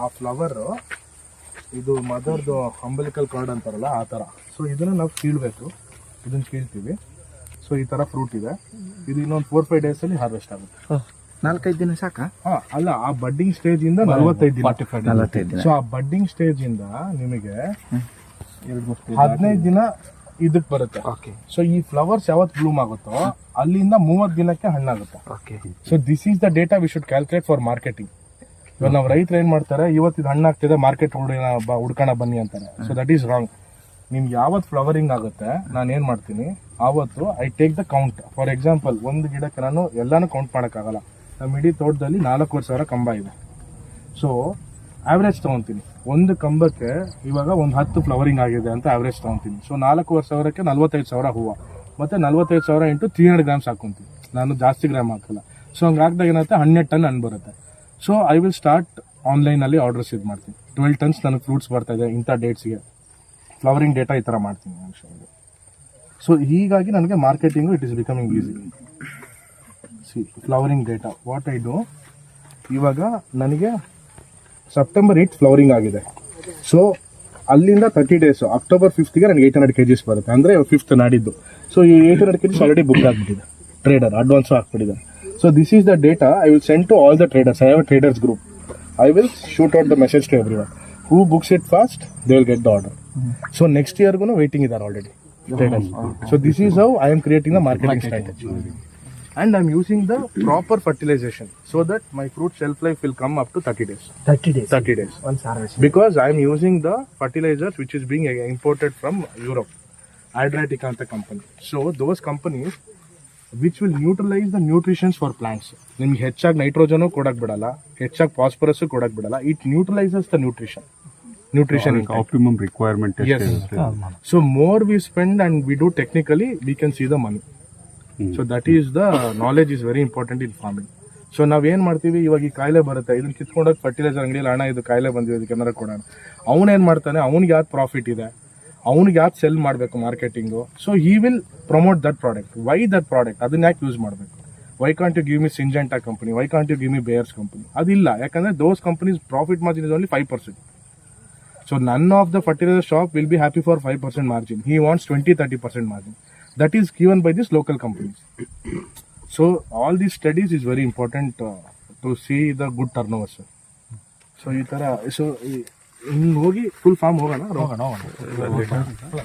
ಆ ಫ್ಲವರ್ ಇದು ಮದರ್ದು umbilical card ಅಂತಾರಲ್ಲ ಆ ಥರ ಸೊ ಇದನ್ನ ನಾವು ಕೀಳ್ಬೇಕು. ಇದನ್ನ ಕೀಳ್ತೀವಿ. ಸೊ ಈ ಥರ ಫ್ರೂಟ್ ಇದೆ. ಇದು ಇನ್ನೊಂದು ಫೋರ್ ಫೈವ್ ಡೇಸಲ್ಲಿ ಹಾರ್ವೆಸ್ಟ್ ಆಗುತ್ತೆ. ನಾಲ್ಕೈದು ದಿನ ಸಾಕಾ? ಹಾ ಅಲ್ಲ ಆ ಬಡ್ಡಿಂಗ್ ಸ್ಟೇಜ್ ಇಂದ ನಲವತ್ತೈದು ದಿನ. ಸೊ ಆ ಬಡ್ಡಿಂಗ್ ಸ್ಟೇಜ್ ಇಂದ ನಿಮಗೆ ಹದಿನೈದು ದಿನ ಇದಕ್ಕೆ ಬರುತ್ತೆ. ಓಕೆ ಸೊ ಈ ಫ್ಲವರ್ಸ್ ಯಾವತ್ತು ಬ್ಲೂಮ್ ಆಗುತ್ತೋ ಅಲ್ಲಿಂದ ಮೂವತ್ ದಿನಕ್ಕೆ ಹಣ್ಣಾಗುತ್ತೆ. Okay so this is the data we should calculate for marketing ಇವಾಗ ನಾವು ರೈತರು ಏನ್ ಮಾಡ್ತಾರೆ ಇವತ್ತು ಇದು ಹಣ್ಣಾಗ್ತಿದೆ ಮಾರ್ಕೆಟ್ ಹುಡ್ಕೋಣ ಬನ್ನಿ ಅಂತಾರೆ. ಸೊ ದಟ್ ಈಸ್ ರಾಂಗ್ ನಿಮ್ಗೆ ಯಾವತ್ ಫ್ಲವರಿಂಗ್ ಆಗುತ್ತೆ, ನಾನು ಏನ್ ಮಾಡ್ತೀನಿ, ಆವತ್ತು I take the count for example ಒಂದು ಗಿಡಕ್ಕೆ ನಾನು ಎಲ್ಲಾನು ಕೌಂಟ್ ಮಾಡೋಕ್ಕಾಗಲ್ಲ ನಮ್ಮ ಇಡೀ ತೋಟದಲ್ಲಿ ನಾಲ್ಕೂವರೆ ಸಾವಿರ ಕಂಬ ಇದೆ. ಸೊ ಆವ್ರೇಜ್ ತಗೊಂತೀನಿ. ಒಂದು ಕಂಬಕ್ಕೆ ಇವಾಗ ಒಂದು ಹತ್ತು ಫ್ಲವರಿಂಗ್ ಆಗಿದೆ ಅಂತ ಆವ್ರೇಜ್ ತಗೊಂತೀನಿ. ಸೊ ನಾಲ್ಕೂವರೆ ಸಾವಿರಕ್ಕೆ ನಲ್ವತ್ತೈದು ಸಾವಿರ ಹೂವು. ಮತ್ತೆ ನಲ್ವತ್ತೈದು ಸಾವಿರ ಇಂಟು ತ್ರೀ ಹಂಡ್ರೆಡ್ ಗ್ರಾಮ್ಸ್ ಹಾಕೊತೀನಿ. ನಾನು ಜಾಸ್ತಿ ಗ್ರಾಮ್ ಹಾಕಲ್ಲ. ಸೊ ಹಂಗೆ ಹಾಕಿದಾಗ ಏನಾಗುತ್ತೆ, ಹನ್ನೆರಡು ಟನ್ ಹಣ್ಣು ಬರುತ್ತೆ. ಸೊ ಐ ವಿಲ್ ಸ್ಟಾರ್ಟ್ ಆನ್ಲೈನಲ್ಲಿ ಆರ್ಡರ್ಸ್ ಇದು ಮಾಡ್ತೀನಿ. ಟ್ವೆಲ್ ಟನ್ಸ್ ನನಗೆ ಫ್ರೂಟ್ಸ್ ಬರ್ತಾ ಇದೆ, ಇಂಥ ಡೇಟ್ಸ್ಗೆ ಫ್ಲವರಿಂಗ್ ಡೇಟಾ ಈ ಥರ ಮಾಡ್ತೀನಿ ಸೊ ಹೀಗಾಗಿ ನನಗೆ marketing it is becoming easy see flowering data what I do ಇವಾಗ ನನಗೆ ಸೆಪ್ಟೆಂಬರ್ ಏಯ್ಟ್ ಫ್ಲವರಿಂಗ್ ಆಗಿದೆ. ಸೊ ಅಲ್ಲಿಂದ ತರ್ಟಿ ಡೇಸು ಅಕ್ಟೋಬರ್ ಫಿಫ್ತ್ಗೆ ನನಗೆ ಏಯ್ಟ್ ಹಂಡ್ರೆಡ್ ಕೆಜಿಸ್ ಬರುತ್ತೆ. ಅಂದರೆ ಫಿಫ್ತ್ ನಾಡಿದ್ದು. ಸೊ ಈ eight hundred KGs already book ಆಗಿಬಿಟ್ಟಿದೆ. Trader advance So this is the data I will send to all the traders. I have a traders group. I will shoot out the message to everyone. Who books it first, they will get the order. Hmm. So next year, gonna waiting is there already. Oh, traders. So this is how I am creating the marketing strategy. And I'm using the proper fertilization so that my fruit shelf life will come up to 30 days. 30 days. 30 days. Once. Because I'm using the fertilizers which is being imported from Europe, Adriatic Company. So those companies which will neutralise the nutritions for plants ನಿಮ್ಗೆ ಹೆಚ್ಚಾಗಿ nitrogen ಕೊಡಕ್ ಬಿಡಲ್ಲ ಹೆಚ್ಚಾಗಿ phosphorus ಕೊಡಕ್ ಬಿಡಲ್ಲ. It neutralises the nutrition nutrition optimum requirement so more we spend and we do technically we can see the money money. So that is the knowledge is very important in farming so ನಾವ್ ಏನ್ ಮಾಡ್ತೀವಿ? ಇವಾಗ ಈ ಕಾಯಿಲೆ ಬರುತ್ತೆ. ಇದನ್ನ ಕಿತ್ಕೊಂಡೋಗಿ fertiliser ಅಂಗಡಿಯಲ್ಲಿ ಹಣ ಇದು ಕಾಯಿಲೆ ಬಂದಿದೆ ಇದಕ್ಕೆ ಏನಾರ ಕೊಡೋಣ. ಅವನೇನ್ ಮಾಡ್ತಾನೆ? ಅವ್ನಿಗೆ ಯಾವ್ದು ಪ್ರಾಫಿಟ್ ಇದೆ? ಅವ್ನಿಗೆ ಯಾವ್ದು ಸೆಲ್ ಮಾಡಬೇಕು ಮಾರ್ಕೆಟಿಂಗು ಸೊ ಈ will promote that product why that product ಅದನ್ನ ಯಾಕೆ ಯೂಸ್ ಮಾಡಬೇಕು? Why can't you give me Syngenta company why can't you give me Bayers company ಅದಿಲ್ಲ. ಯಾಕಂದ್ರೆ those companies profit margin is only five percent so none of the fertiliser shop will be happy for five percent margin he wants twenty thirty percent margin that is given by this local companies so all these studies is very important to see the good turnover sir so ಈ ಥರ so ಹಿಂಗ್ ಹೋಗಿ full form ಹೋಗೋಣ ಹೋಗೋಣ ಹೋಗೋಣ